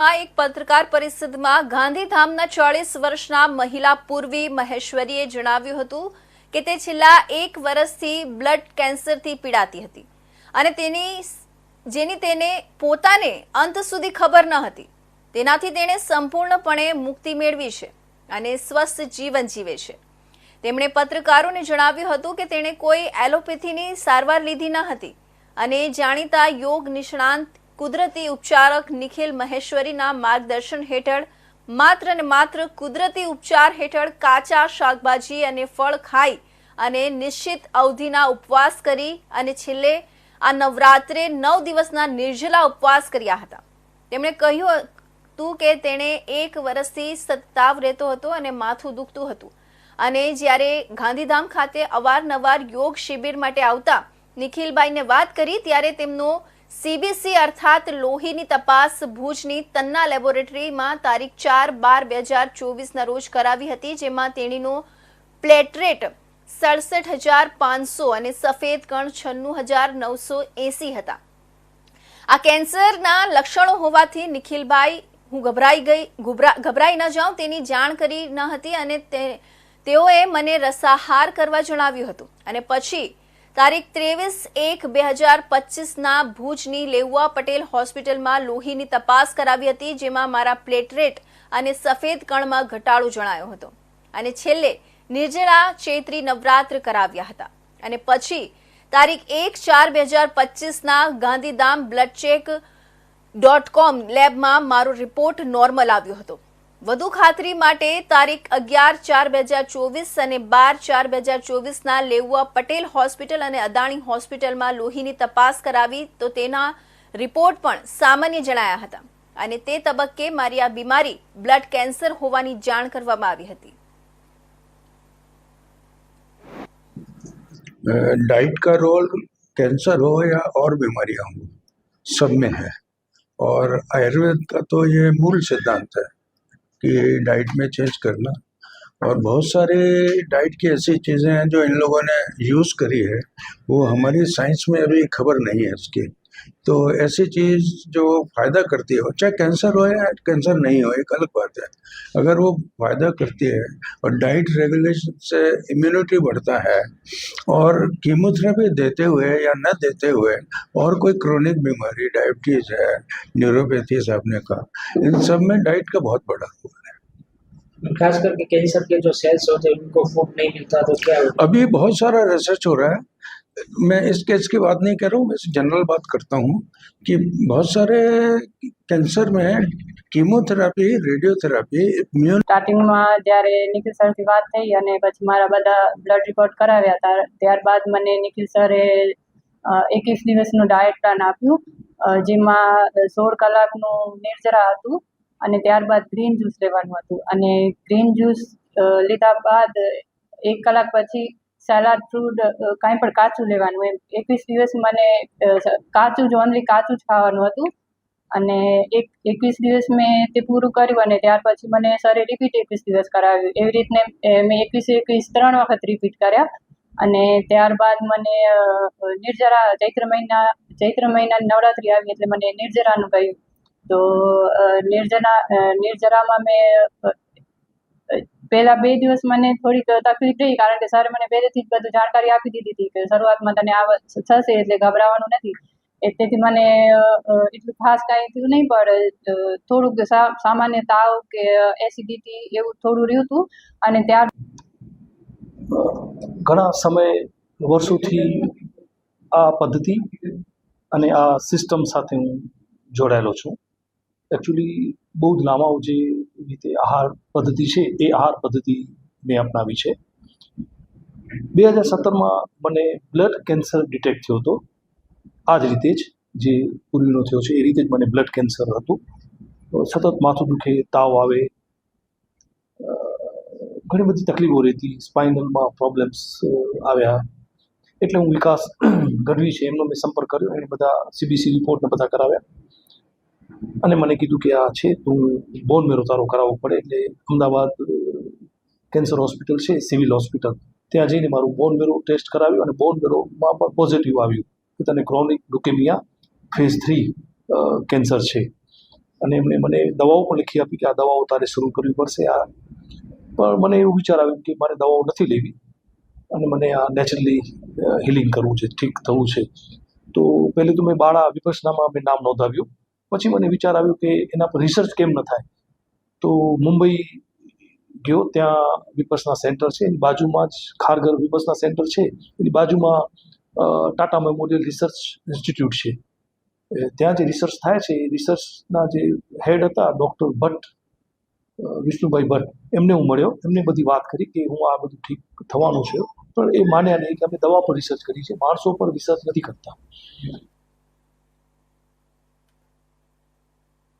આ એક પત્રકાર પરિષદમાં ગાંધીધામના ચોળીસ વર્ષના મહિલા પૂર્વી મહેશ્વરીએ જણાવ્યું હતું કે તે છેલ્લા એક વર્ષથી બ્લડ કેન્સરથી પીડાતી હતી અને તેની જેની તેને પોતાને અંત સુધી ખબર ન હતી. તેનાથી તેણે સંપૂર્ણપણે મુક્તિ મેળવી છે અને સ્વસ્થ જીવન જીવે છે. તેમણે પત્રકારોને જણાવ્યું હતું કે તેણે કોઈ એલોપેથીની સારવાર લીધી ન હતી અને જાણીતા યોગ નિષ્ણાંત કુદરતી ઉપચારક નિખિલ મહેશ્વરીના માર્ગદર્શન હેઠળ માત્ર ને માત્ર કુદરતી ઉપચાર હેઠળ કાચા શાકભાજી અને ફળ ખાઈ અને નિશ્ચિત અવધિના ઉપવાસ કરી અને છેલ્લે આ નવરાત્રે નવ દિવસના નિર્જલા ઉપવાસ કર્યા હતા. તેમણે કહ્યું હતું કે તેણે એક વર્ષથી સત્તાવ રહેતો હતો અને માથું દુખતું હતું. અને જ્યારે ગાંધીધામ ખાતે અવારનવાર યોગ શિબિર માટે આવતા નિખિલભાઈને વાત કરી ત્યારે તેમનો સીબીસી અર્થાત લોહીની તપાસ ભુજની તન્ના લેબોરેટરીમાં તારીખ ચાર બાર બે હજાર ચોવીસના રોજ કરાવી હતી, જેમાં તેણીનો પ્લેટરેટ સડસઠ હજાર પાંચસો અને સફેદ કણ છન્નું હજાર નવસો એંસી હતા. આ કેન્સરના લક્ષણો હોવાથી નિખિલભાઈ હું ગભરાઈ ગઈ ગભરાઈ ન જાઉં, તેની જાણ કરી ન હતી અને તેઓએ મને રસાહાર કરવા જણાવ્યું હતું. અને પછી તારીખ ત્રેવીસ એક બે હજાર પચીસના ભુજની લેઉવા પટેલ હોસ્પિટલમાં લોહીની તપાસ કરાવી હતી, જેમાં મારા પ્લેટરેટ અને સફેદ કણમાં ઘટાડો જણાયો હતો. અને છેલ્લે નિર્જળા ચૈત્રી નવરાત્ર કરાવ્યા હતા. અને પછી તારીખ એક ચાર બે હજાર પચીસના Gandhidham blood check dot com લેબમાં મારો રિપોર્ટ નોર્મલ આવ્યો હતો. વધુ ખાતરી માટે તારીખ અગિયાર ચાર બે હજાર ચોવીસ અને બાર ચાર બે હજાર ચોવીસના લેઉવા પટેલ હોસ્પિટલ અને અદાણી હોસ્પિટલમાં લોહીની તપાસ કરાવી તો તેના રિપોર્ટ પણ સામાન્ય જણાયા હતા અને તે તબક્કે મારી આ બીમારી બ્લડ કેન્સર હોવાની જાણ કરવામાં આવી હતી डाइट का रोल कैंसर हो या और बीमारियां हो सब में है और आयुर्वेद का तो ये मूल सिद्धांत है कि डाइट में चेंज करना और बहुत सारे डाइट की ऐसी चीज़ें हैं जो इन लोगों ने यूज़ करी है वो हमारी साइंस में अभी खबर नहीं है उसकी तो ऐसी चीज़ जो फ़ायदा करती हो चाहे कैंसर हो या कैंसर नहीं हो एक अलग बात है। अगर वो फ़ायदा करती है और डाइट रेगुलेशन से इम्यूनिटी बढ़ता है और कीमोथेरेपी देते हुए या न देते हुए और कोई क्रोनिक बीमारी डायबिटीज़ है न्यूरोपैथी से आपने कहा इन सब में डाइट का बहुत बड़ा रोल है। खास करके कैंसर के जो सेल्स होते हैं उनको फ़ूड नहीं मिलता तो क्या होता अभी बहुत सारा रिसर्च हो रहा है मैं इस केस की बात नहीं कर रहा हूँ मैं जनरल बात करता हूँ कि बहुत सारे कैंसर में कीमोथेरापी रेडियोथेरापी इम्यून સ્ટાર્ટિંગમાં જ્યારે નિખિલ સરથી વાત થઈ અને પછી મારા બધા બ્લડ રિપોર્ટ કરાવ્યા હતા ત્યારબાદ મને નિખિલ સરે એકવીસ દિવસનું ડાયટ પ્લાન આપ્યું અ, જેમાં સોળ કલાકનું નિર્જરા હતું અને ત્યારબાદ ગ્રીન જ્યુસ લેવાનું હતું અને ગ્રીન જ્યુસ અ, લીધા બાદ એક કલાક પછી સલાડ ફ્રૂટ કાંઈ પણ કાચું લેવાનું એમ. એકવીસ દિવસ મને કાચું જ ઓનલી કાચું જ ખાવાનું હતું. અને એક, એકવીસ દિવસ મેં તે પૂરું કર્યું અને ત્યાર પછી મને સરે રિપીટ એકવીસ દિવસ કરાવ્યું. એવી રીતને મેં એકવીસ એકવીસ, ત્રણ વખત રિપીટ કર્યા. અને ત્યારબાદ મને નિર્જરા, ચૈત્ર મહિના, ચૈત્ર મહિનાની નવરાત્રિ આવી એટલે મને નિર્જરાનું કહ્યું. તો નિર્જરા નિર્જરામાં મેં પહેલા બે દિવસ મને થોડીક તકલીફ રહી કારણ કે સરે મને પહેલેથી જ બધું જાણકારી આપી દીધી હતી કે શરૂઆતમાં તને આ થશે એટલે ગભરાવાનું નથી. એટલેથી મને એટલું ખાસ કાંઈ થયું નહીં, પણ થોડુંક સામાન્ય તાવ કે એસિડિટી એવું થોડું રહ્યું હતું અને ત્યાર ઘણા સમય, વર્ષોથી આ પદ્ધતિ અને આ સિસ્ટમ સાથે હું જોડાયેલો છું. એકચ્યુઅલી બહુ જ લાંબા જે રીતે આહાર પદ્ધતિ છે એ આહાર પદ્ધતિ મેં અપનાવી છે. બે હજાર સત્તરમાં મને બ્લડ કેન્સર ડિટેક્ટ થયો હતો. આ જ રીતે જ જે પૂર્વીનો થયો છે એ રીતે જ મને બ્લડ કેન્સર હતું. સતત માથું દુખે, તાવ આવે ઘણી બધી તકલીફો રહેતી સ્પાઇનલમાં પ્રોબ્લેમ્સ આવ્યા. એટલે હું વિકાસ ગઢવી છે, એમનો મેં સંપર્ક કર્યો એને બધા સીબીસી રિપોર્ટને બધા કરાવ્યા. અને મને કીધું કે આ છે, તો હું બોન મેરો તારો કરાવવો પડે એટલે અમદાવાદ કેન્સર હોસ્પિટલ છે સિવિલ હોસ્પિટલ ત્યાં જઈને મારું બોન મેરો ટેસ્ટ કરાવ્યું અને બોન મેરોમાં પણ પોઝિટિવ આવ્યું કે તને chronic leukaemia phase three cancer છે. અને એમણે મને દવાઓ પણ લખી આપી કે આ દવાઓ તારે શરૂ કરવી પડશે. આ પણ મને એવું વિચાર આવ્યું કે મારે દવાઓ નથી લેવી અને મને આ નેચરલી હિલિંગ કરવું છે, ઠીક થવું છે. તો પહેલે તો મેં બાળા વિપસનામાં મેં નામ નોંધાવ્યું. પછી મને વિચાર આવ્યો કે એના પર રિસર્ચ કેમ ન થાય. તો મુંબઈ ગયો, ત્યાં વિપસના સેન્ટર છે. એની બાજુમાં જ ખારઘર વિપસના સેન્ટર છે. એની બાજુમાં ટાટા મેમોરિયલ રિસર્ચ ઇન્સ્ટિટ્યૂટ છે. ત્યાં જે રિસર્ચ થાય છે, એ રિસર્ચના જે હેડ હતા ડૉક્ટર ભટ્ટ વિષ્ણુભાઈ ભટ્ટ, એમને હું મળ્યો. એમને બધી વાત કરી કે હું આ બધું ઠીક થવાનું છે. પણ એ માન્યા નહીં કે અમે દવા પર રિસર્ચ કરી છે. માણસો પર રિસર્ચ નથી કરતા.